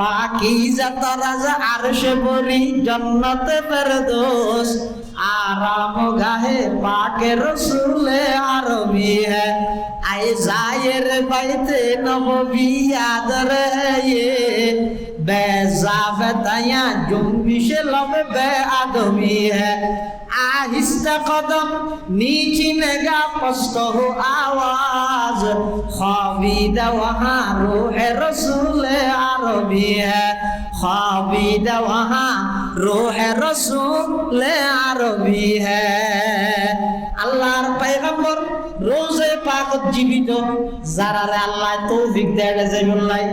পাকি জাত রাজা আর সে বলি, জন্নতে ফেরদোস, আরাম গাহে পাকে রসুলে আরবি হ্যাঁ আয় জায়ের বাইতে নববি আদর হ্যাঁ ये बेजाफतया जुम्बिश लब बे आदमी है आहिस्ता कदम नीची नगा पस्त हो आवाज खाबिदा वहाँ रूह रसूल अरबी है खाबिदा वहाँ रूह रसूल अरबी है জীবিত যারা আল্লাহ তৌফিক দেয় যে বললাই,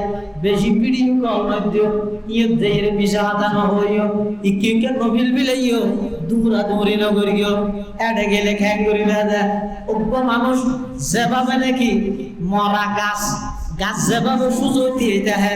বেশি পিড়িও কল নদিও ইয়ে দেহের বিষা হইও ইকে কে নবিল বিলাইও নগরিও এডে গেলে খ্যাং করি না দে। অজ্ঞ মানুষ যেভাবে নাকি মরা গাছ গাছ যেভাবে সুযোগ দিয়ে দেয়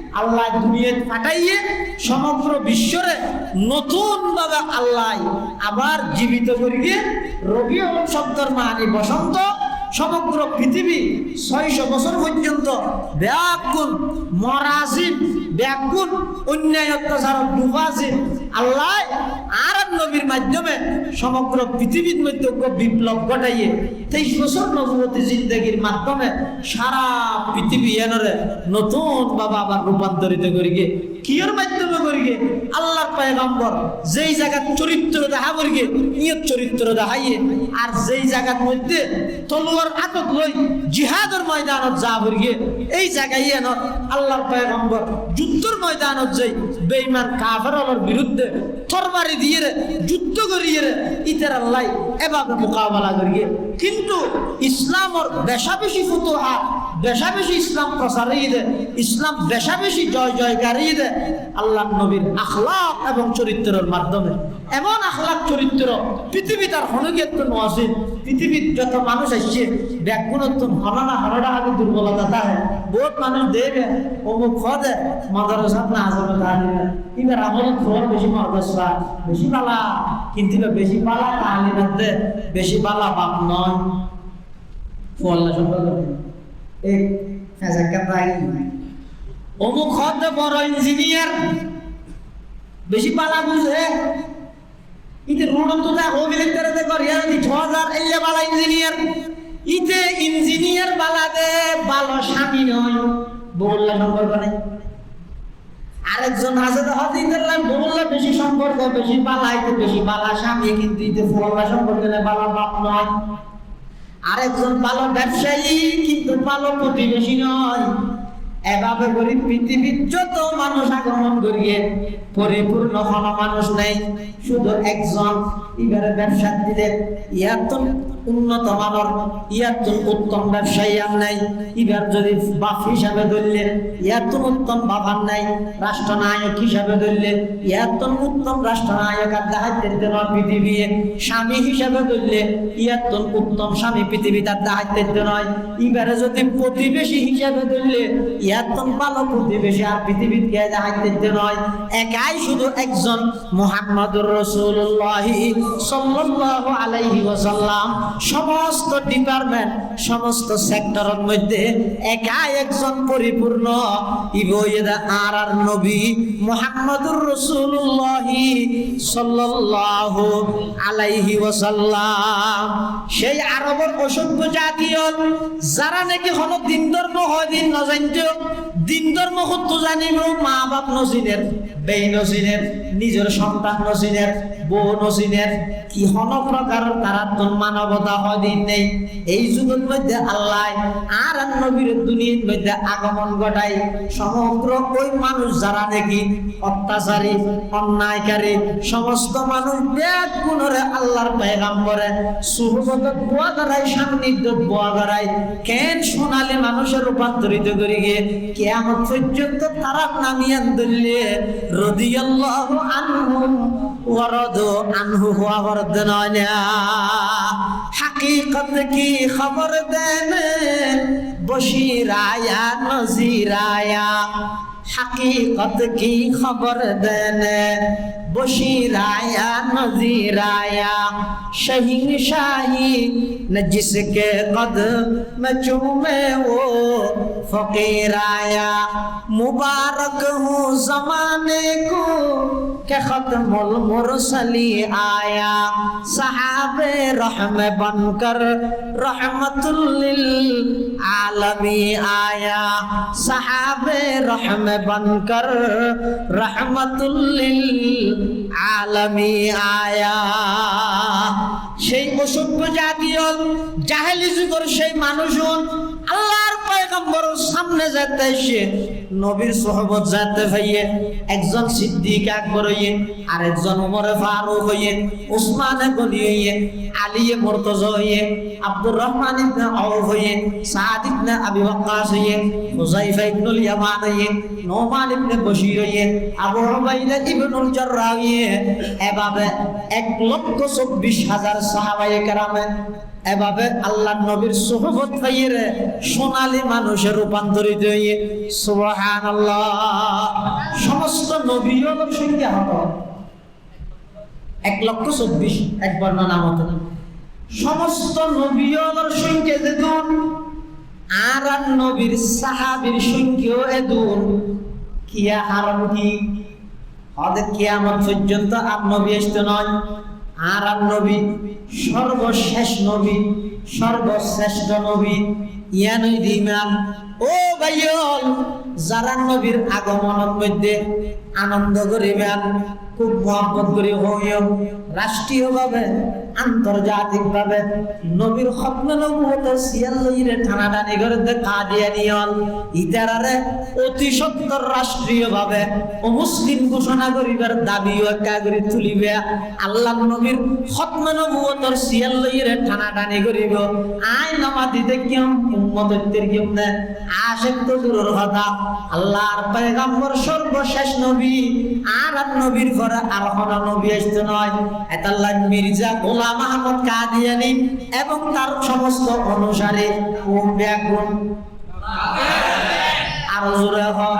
আল্লাহ দুনিয়া ফাটাইয়ে সমগ্র বিশ্বরে নতুন ভাবে আল্লাহ আবার জীবিত করিয়ে রবি শব্দর মানি বসন্ত সমগ্র পৃথিবী ছয়শো বছর পর্যন্ত ব্যাকুল, মরাজিম, ব্যাকুল অন্যায় অত্যাচার ডুবাজিম আল্লাহ আর নবীর মাধ্যমে সমগ্র পৃথিবীর মধ্যে বিপ্লব ঘটাইয়ে তেইশ বছর নবতী জিন্দগির মাধ্যমে সারা পৃথিবী এনরে নতুন বাবা আবার রূপান্তরিত করিগে। কিয়র মাধ্যমে করিগে? আল্লাহর পয়গম্বর যেই জায়গার চরিত্র দেখা করিগে ইয়র চরিত্র দেখাইয়ে, আর যেই জায়গার মধ্যে তলোয়ার আটক লই জিহাদের ময়দানত যা করিগে, এই জায়গায় আল্লাহর পয়গম্বর যুদ্ধের ময়দানত যাই বেঈমান কাফেরর বিরুদ্ধে তরবারি দিয়ে যুদ্ধ করিয়ে ইতার আল্লাহ এভাবে মোকাবেলা করিয়ে কিন্তু ইসলামর বেশা বেশি ফুতুহা বেশা বেশি ইসলাম প্রসারিয়ে দে ইসলাম বেশা বেশি জয় জয়কারিয়ে দে আল্লাহ নবীর আখলাক এবং চরিত্রের মাধ্যমে। এমন আখলাক, চরিত্র পৃথিবী তার হনগিয়ত্ব নয় পৃথিবীর যত মানুষ আসছে ব্যাগুণত্ব হননা হনটা আগে দুর্বলতা তাহে বহুত মানুষ দেবে অমুক খদে মাদারসাত না আজমে তাহলে এবার আমল খবর বেশি মাদ্রাসা, বেশি পালা। কিন্তু বেশি পালা তাহলে বেশি পালা বাপ নয়। ফল্লা সম্পর্ক এক ফেজাকা প্রায় অমুক হতে বড় ইঞ্জিনিয়ার, বেশি পালা বুঝে। ইতে রুড়ন্ত যা অভিনেতারে দেখো, রিয়ালিটি ছ হাজার এলে বালা ইঞ্জিনিয়ার। ইতে ইঞ্জিনিয়ার বালাতে ভালো স্বামী নয় বললা সম্পর্ক নেই। আরেকজন আছে তো হতে ইন্টারলাম বললে বেশি সম্পর্ক, বেশি বালা ইতে বেশি বালা স্বামী, কিন্তু ইতে ফোলা সম্পর্ক নেই বালা বাপ নয়। আরেকজন ভালো ব্যবসায়ী, কিন্তু ভালো প্রতিবেশী নয়। এভাবে করে পৃথিবীর যত মানুষ আগমন করিয়ে পরিপূর্ণ হওয়া মানুষ নেই। শুধু একজন, এবারে ব্যবসা দিলে ইয়াত উন্নত মানের ইয়াত উত্তম ব্যবসায়ী আর নাই। এবার যদি বাপ হিসাবে ধরলে ইয়াত উত্তম বাবার নাই, রাষ্ট্রনায়ক হিসাবে ধরলে ইয়াত উত্তম রাষ্ট্রনায়ক আর দাহাইতে দেওয়া পৃথিবী স্বামী হিসাবে ধরলে ইয়াত উত্তম স্বামী পৃথিবী তার দাহাইতে নয়। এবারে যদি প্রতিবেশী হিসাবে ধরলে ইয়াতন ভালো প্রতিবেশী আর পৃথিবীর কে দাহাইতে নয়। একাই শুধু একজন মুহাম্মদুর রাসূলুল্লাহ সাল্লাল্লাহু আলাইহি ওয়াসাল্লাম। সমস্ত ডিপার্টমেন্ট সমস্ত সেক্টরের মধ্যে একা একজন পরিপূর্ণ। ইবয়েদা আর আর নবী মুহাম্মদুর রাসূলুল্লাহ সাল্লাল্লাহু আলাইহি ওয়াসাল্লাম। সেই আরবের অসভ্য জাতীয়, যারা নাকি হলো দিন ধর্ম হয়, দিন নজান্ত দিন ধর্ম হতো জানিব মা বাপ নজিনের, বেই নজিনের, নিজের সন্তান নজিনের, বউ কি হন প্রকার তারা মানবতা নেই। এই যুগের মধ্যে আল্লাহ আর নবীর দুনিয়ার মধ্যে আগমন ঘটাই সমগ্র ওই মানুষ যারা অত্যাচারী, অন্যায়কারী, সমস্ত মানুষ ব্যাগ গুণরে আল্লাহর পেগাম্বরে সুহবত সান্নিধ্য বোয়া করাই কেন সোনালী মানুষের রূপান্তরিত করি গিয়ে কেমন পর্যন্ত তারা নামিয়ান দিল্লে রদিয়াল্লাহু আনহু ওয়ারাদু আনহু হুয়া ওয়ারাদ নয়না, হাকিকত কি খবর দেন বশিরায়া নজিরায়া, হাকিকত কি খবর দেন বশিরায়া নজিরায়া, শহিন শাহী न जिसके कद में चूमे वो ফকির আয়া মুবারক হু জমানে কো, কে মল উল মুরসালি আয়া। সাহাবে রহম বন কর রহমতুল লিল আয়া। সাহাবে রহম বন রহমতুল লিল আয়া। সেই অসভ্য জাতিয়, জাহেলি যুগর সেই মানুষজন, আল্লাহর পয়গম্বর সামনে যেতে এসে নবীর সহবত যেতে ভাইয়ে একজন সিদ্দিক আকবর হইয়ে, আরেকজন উমরে ফারুক হইয়ে উসমানে গনি হইয়ে আলিয়ে মুর্তজা হইয়ে, আব্দুর রহমান ইবনে আউফ হইয়ে, সাদ ইবনে আবি ওয়াক্কাস হইয়ে, হুযাইফা ইবনুল ইয়ামান হইয়ে নোমান ইবনে বশীর হইয়ে, আবু উবাইদা ইবনুল জাররাহ হইয়ে, এভাবে এক লক্ষ চব্বিশ হাজার সাহাবায়ে কেরামে এভাবে আল্লাহ নবীর সোহবত পাইয়ে সোনালী মানুষে রূপান্তরিত হইয়ে সুবহান সমস্ত নবী সংখ্যা এক লক্ষ চব্বিশ এক বর্ণনা মতো। সমস্ত নবী হলোর সংখ্যা যেদুন আর আর নবীর সাহাবীর সংখ্যাও এদুন কিয়া হারম কি? হদের কিয়ামত পর্যন্ত আর নবী আসতে নয়, আর আর নবী সর্বশেষ নবী সর্বশ্রেষ্ঠ নবী ইয়ানুই দিমান ও ভাইয়ল যারা নবীর আগমনের মধ্যে আনন্দ করিবেন খুব মহব্বত করি হইও। রাষ্ট্রীয়ভাবে, আন্তর্জাতিকভাবে, নবীর স্বপ্ন নবুয়ত সিয়াল লইরে টানাটানি করে দেখা দিয়ে নিয়ল ইতারারে অতি সত্তর রাষ্ট্রীয়ভাবে অমুসলিম ঘোষণা করিবার দাবিও একা করে তুলিবে। আল্লাহ নবীর স্বপ্ন নবুয়তর সিয়াল লইরে টানাটানি করিব। আই নামাদিতে কিয়ম উম্মতের কিয়ম নে আশেক তো দূরের কথা। আল্লাহর পয়গাম্বর সর্বশেষ নবী আর আর নবীর ঘরে আর কোনো নবী আসতে নয়। এতাল্লাহ মির্জা গোলাম আহমদ কাদিয়ানি এবং তার সমস্ত অনুসারী কোন ব্যাগুন আর জোরে হোক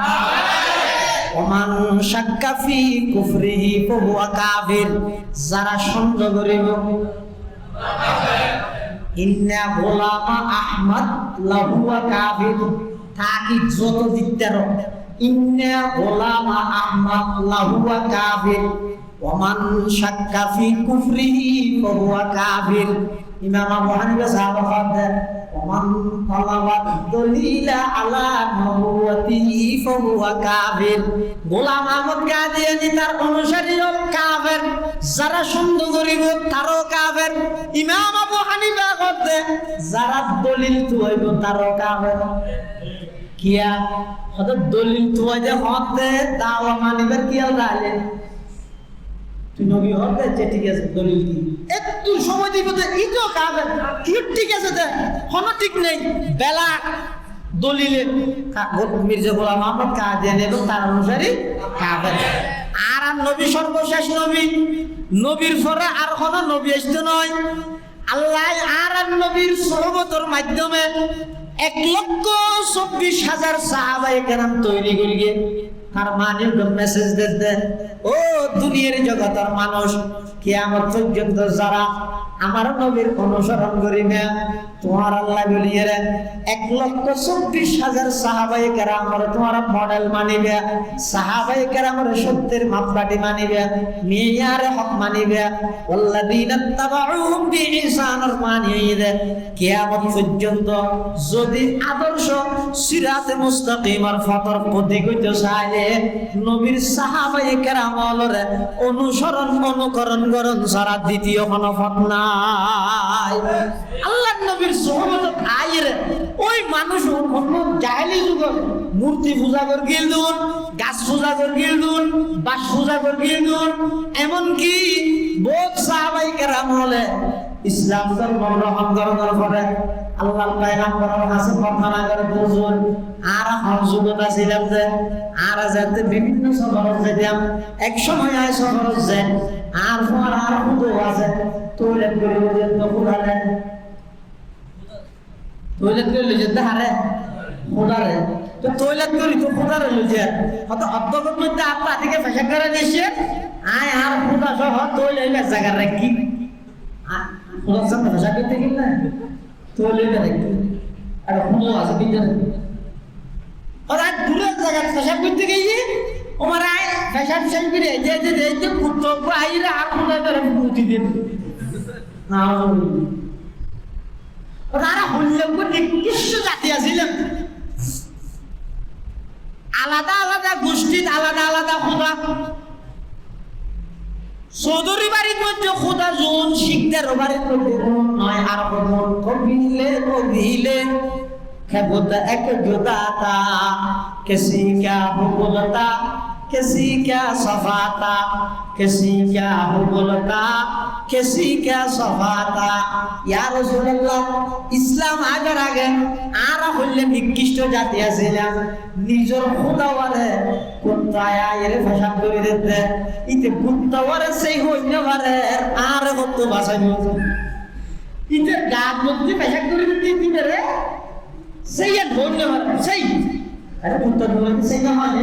ওমান শাক্কা ফি কুফরিহি ফাহুয়া কাফির। যারা সন্দেহ করিব ইন্না গোলামা আহমদ লাহুয়া কাফির। তাকি যত দিকতার ইন্না গোলামা আহমদ লাহুয়া কাফির ওমান শাক্কা ফি কুফরিহি ফাহুয়া কাফির ইমাম আবু হানিফা সাহেব দেন ওমান তালাবাত দলিলা আলা নবুওয়াতিহি ফাহুয়া কাফির গোলাম আহমদ কাদিয়ানি তার অনুসারী হল কাফের যারা সন্দেহ করিব তারও কাফের ইমাম আবু হানিফা করতে যারা দলিল তুইব তারও কাফের কিয়া? হয়তো দলিল তুই যে হতে দাওয়া মানিবার কি আর রাইলে তুই নবী হতে যে ঠিক আছে, দলিল কি একটু সময় দিব তো এই তো কাফের কি ঠিক আছে দে হন ঠিক নেই। বেলা, দলিলে মির্জা গোলাম আহমদ কাদিয়ান এবং তার অনুসারী কাফের আর আর নবী সর্বশেষ নবী, নবীর পরে আর কোনো নবী আসতে নয়। আল্লাহ আর আর নবীর সহবতর মাধ্যমে এক লক্ষ চব্বিশ হাজার সাহাবাই কেরাম তৈরি করিয়ে তার মানে মেসেজ দিতে ও দুনিয়ার জগতের মানুষ, কিয়ামত পর্যন্ত যারা আমার নবীর অনুসরণ করি না। তোমার আল্লাহ বলিয়ে এক লক্ষ চব্বিশ হাজার সাহাবাই কেরামরে তোমার মডেল মানিবে। সাহাবাই কেরামরে সত্যের মাপকাঠি মানিবে। মেয়ার হক মানিবে। ইয়ে কেয়ামত পর্যন্ত যদি আদর্শ সিরাতে মুস্তাকিমার ফতর প্রতিকৃত চাইলে নবীর সাহাবাই কেরামলরে অনুসরণ, অনুকরণ করণ সারা দ্বিতীয় কোনো ফত না নাই। আল্লাহ নবীর সোহবত আইরে ওই মানুষ জাহেলি যুগ মূর্তি পূজা কর গিল দুন গাছ পূজা গিল দুন বাস পূজা গিল দুন এমনকি বোধ সাহাবাই কেরাম হলে ইসলাম ধর্ম গ্রহণ করার পরে আল্লাহ পায়গাম্বরের কাছে প্রার্থনা করে বুঝুন আর সংযোগতা ছিলাম যে, আর যাতে বিভিন্ন সফরত যেতাম, এক সময় আয় সফরত যে আর পর আর হুদো আছে? টয়লেট করে যে তো ফুরালে টয়লেট করে লইছে তাহারে ফুরারে তো টয়লেট করি তো ফুরারে লইছে হয়তো অর্ধগত মধ্যে আপনার থেকে পেশা করে দিয়েছে আয় আর ফুরা সহ টয়লেট জায়গা রাখি ফুরার সাথে পেশা করতে গেল না? টয়লেট রাখি আর হুদো আছে বিদ্যালয় ওরা দূরের জায়গায় পেশাব করতে গিয়ে ওমার আয়। ফ্যাশন শিল্পীর এই যে যে এই আইরে আর কোন ধরে বুদ্ধি দেন না ওনারা হল্লব নিকৃষ্ট জাতি আছিলেন আলাদা আলাদা গোষ্ঠীত আলাদা আলাদা খোদা। চৌধুরী বাড়ির মধ্যে খোদা জন শিকদার বাড়ির মধ্যে নয়, আর মন কবিলে কবিলে খেবতা এক জোদাতা কেসি কা বলতা किसी क्या सफाता किसी क्या हुबुलता किसी क्या सफाता या রাসূলুল্লাহ ইসলাম আগার আগে আর হইলে নিকৃষ্ট জাতি আছিলাম নিজের খোদাওয়ারে কুত্তায় এর ভাষা করে দিতে ইতে কুত্তাওয়ারে সেই হইলে পারে আর কত ভাষা ইতে গাছ মধ্যে ভাষা করে দিতে দিবে রে সেই এক ধন্যবাদ সেই আরে কুত্তা দূরে সেই না মানে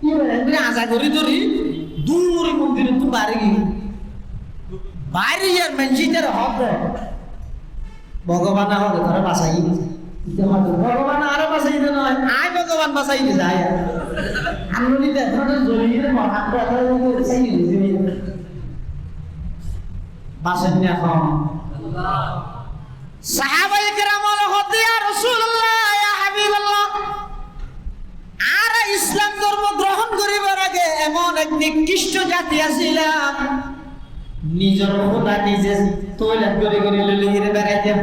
আশা করি ধরি দূরে মন্দিরে তুই বাইরে গিয়ে বাইরে ইয়ার মেনজিটার হবে ভগবান হবে ধরে বাসাই ভগবান আরও বাসাই দে নয় আয় ভগবান বাসাই দে যায় আমি দেখো জড়িয়ে রাখা সেই বাসেন এখন সাহাবাই কেরাম হতে আর রাসূলুল্লাহ, ইয়া হাবিবাল্লাহ। আর ইসলাম ধর্ম গ্রহণ করিবার আগে এমন এক নিকৃষ্ট জাতি আছিলাম নিজের খোদা নিজে তৈলাত করে করে লইলে বেড়াইতাম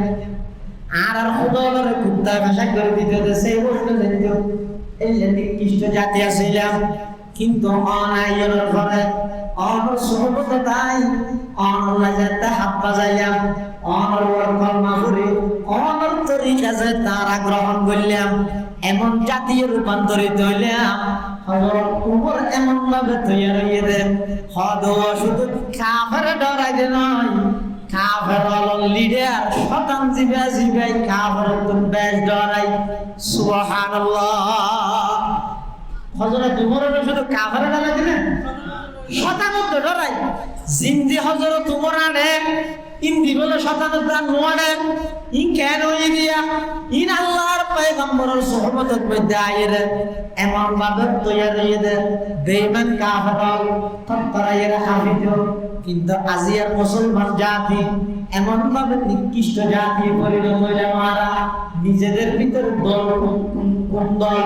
আর আর খোদা করে কুত্তা ভাষা করে দিতে সেই বসতে দিত এই নিকৃষ্ট জাতি আছিলাম কিন্তু অনাইয়ের ঘরে অনর সহবত তাই, অনর লাজাতে হাত বাজাইলাম অনর ওয়ারকল মাহুরি অনর তরিকা যে তারা গ্রহণ করলাম, এমন জাতীয় রূপান্তরিত হইলাম। হযরত উমর এমন ভাবে তৈরি হয়ে দেন হদ শুধু কাফের ডরাই দে নয়, কাফের অলল লিডার শতান জিবা জিবাই কাফের তো বেশ ডরাই। সুবহানাল্লাহ। হজরত উমরের শুধু কাফের ডরাই দিলেন শতানত ডরাই। জিন্দি হজরত উমর আনে ইন্দি বলে শতানত প্রাণ নোয়ানে ইন কেন ইদিয়া ইন আল্লাহর পয়গম্বরের সোহবতের মধ্যে আইরে এমন ভাবে তৈরি হয়ে দে। বেঈমান কাফের তত্তরা এর হাফিজ। কিন্তু আজিয়ার মুসলমান জাতি, এমন ভাবে নিকৃষ্ট জাতি, পরিণত হইলে মারা, নিজেদের ভিতরে দল কোন দল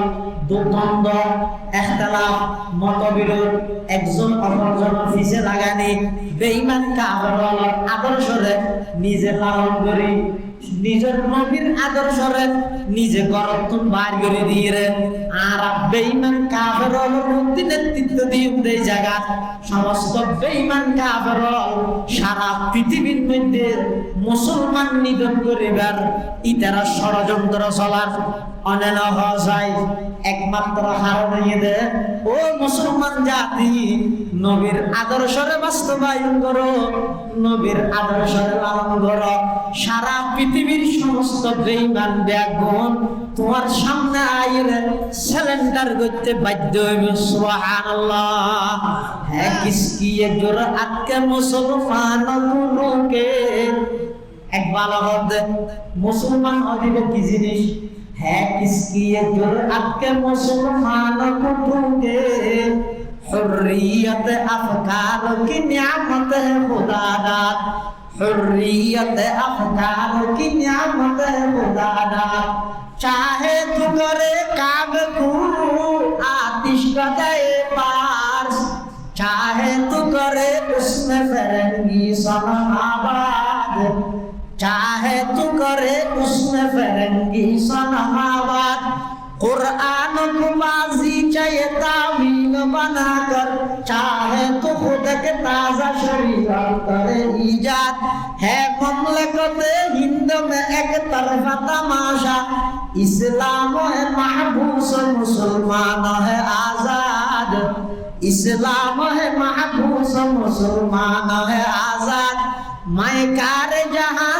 দুর্দ্বন্দ্ব একতলাফ মতবিরোধ, একজন অপরজনের পিছে লাগানি, বেঈমান কাফের আদর্শরে নিজে পালন করি, নিজের নবীর আদর্শরে নিজে গরতুন বার করে দিয়ে আর বেঈমান কাফের মূর্তি নেতৃত্ব দিয়ে এই জায়গা, সমস্ত বেঈমান কাফের সারা পৃথিবীর মধ্যে মুসলমান নিধন করিবার ইতারা ষড়যন্ত্র চলার অনেন যায় একমাত্র হার নিয়ে দে ও মুসলমান জাতি, নবীর আদর্শরে বাস্তবায়ন করো, নবীর আদর্শরে লালন করো। সারা পৃথিবীর সমস্ত বেঈমান ব্যাগুন তোমার সামনে আইরে সিলিন্ডার করতে বাধ্য হইবে, সুবহানাল্লাহ। হ্যাঁ কিসকি জোর আজকে মুসলমান গুলোকে একবার আমাদের মুসলমান অধিক কি জিনিস? হ্যাঁ কিসকিয়ে জোর আজকে মুসলমান কুটুকে حرية أفكارك نعمة خدادات حرية أفكارك نعمة خدادات চাহে তু করে কাগ কু আতিশ গদায় পার চাহে তু করে উসনে ফেরঙ্গি সনহাবা। दे चाहे तू करे उसमें फरंगी तू सनमाबाद कुरान को बाजी चाहे तावील बनाकर। चाहे तो खुद के ताज़ा शरीर करे ईजाद। है ममलकत हिंद में एक तरफा तमाशा। इस्लाम है महबूस, मुसलमान है आज़ाद। इस्लाम है महबूस, मुसलमान है आज़ाद। मैं कार जहाँ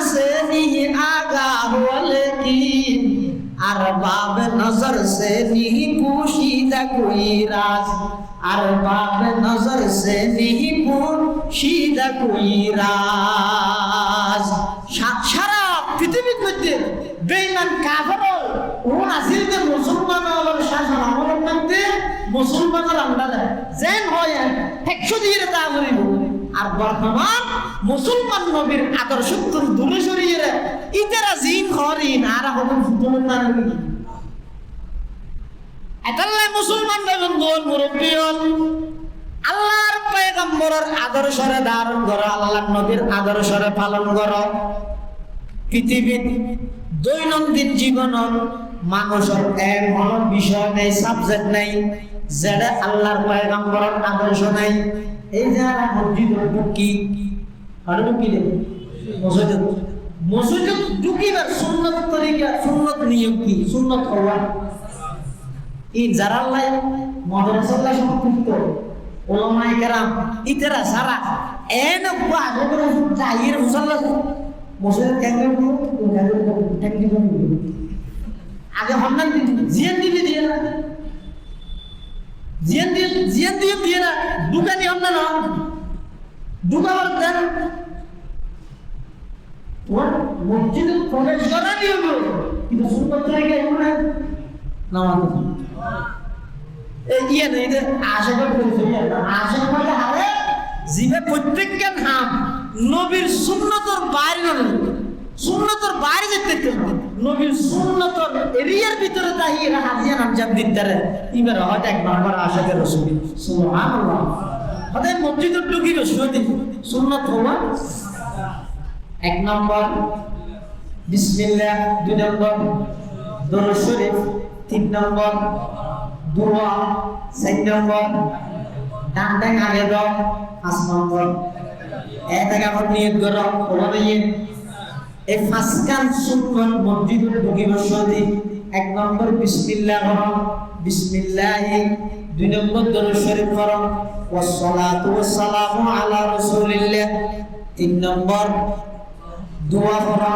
আর বাপ নজর সে নিপুণ সিদা কুইরাজ সারা পৃথিবীর মধ্যে বেইমান কাফের ও নাসির যে মুসলমান আমার শাসন আমার মধ্যে মুসলমানের আন্ডারে যেন হয় একশো দিয়ে তা করিব আর বর্তমান মুসলমান নবীর আদর্শ দূরে সরিয়ে ইতারা জিন হরিন আর হবেন ফুটনের নারী। মুসলমান বন্ধুন মুরব্বী আল্লাহর পয়গম্বরের আদর্শরে ধারণ করো, আল্লাহর নবীর আদর্শরে পালন করো। পৃথিবীর দৈনন্দিন জীবন মানুষের এমন বিষয় নেই সাবজেক্ট নেই, যেটা আল্লাহর পয়গম্বরের আদর্শ নেই। এই যে মসজিদ নেই মসজিদ। মসজিদ ঢুকিবার সুন্নত তরিকা, সুন্নত নিয়ম কি? সুন্নত হওয়া এই যারা আল্লাহ মাদ্রাসাল্লাহ সম্পৃক্ত ওলামায়ে কেরাম, ইতারা সারা এন আগে করে যাইয়ের মুসাল্লাহ মসজিদের ক্যাঙ্গে ট্যাঙ্কি আগে হন্নান জিয়ান দিলে দিয়ে না। জিয়ান দিয়ে জিয়ান দিয়ে দিয়ে না দোকানি হন্না না। দোকান দেন মসজিদে প্রবেশ করা নিয়ম কিন্তু সুন্নত থেকে এমন নামাজ ইয়ে ইয়ে প্রত্যেককে হাম, নবীর সুন্নতর বাইরে নয় সুন্নতর বাইরে যেতে নবীর সুন্নতর এরিয়ার ভিতরে তাই এরা হাজিয়া নাম জান দিতে এবার হয়তো এক নম্বর আশাকে রসুল। সুবহানাল্লাহ। হয়তো মসজিদের ঢুকি রসুল সুন্নত হওয়া। এক নম্বর, বিসমিল্লাহ। দুই নম্বর, দরুদ শরীফ। তিন নম্বর দোয়া চার নম্বর, ডান ডান আগে দাও, পাঁচ নম্বর। এক আমার নিয়ত করো, ওভাবে এই ফাঁসকান সুন্নত মসজিদের ঢুকিব সদি এক নম্বর, বিসমিল্লাহ করো, বিসমিল্লাহ। দুই নম্বর, দরুদ শরীফ করো ওয়াসসালাতু ওয়াসসালামু আলা রাসূলিল্লাহ। তিন নম্বর, দোয়া করো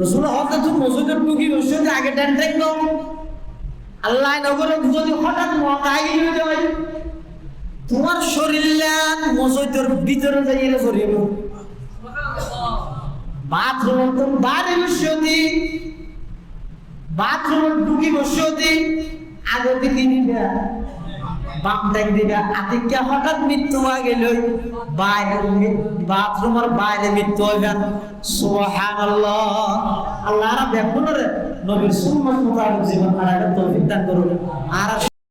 রসুল তো মসজিদের ঢুকি মসজিদে আগে ডান টাং দাও। আল্লাহ নগরে যদি হঠাৎ মতাই হয়ে তোমার শরীর মসজিদের ভিতরে যাইয়ে করিব বাথরুম বাড়ি বসতি বাথরুম ঢুকি বসতি আগে দিকে নিবে বাম দেখ দিবে। আদিকে হঠাৎ মৃত্যু হয়ে গেল। বাইরে বাথরুমের বাইরে মৃত্যু হইবেন সুবহানাল্লাহ। আল্লাহ দেখুন রে নবীর সুন্নাত মোতাবেক জীবন আর তৌফিক দান করুন। আর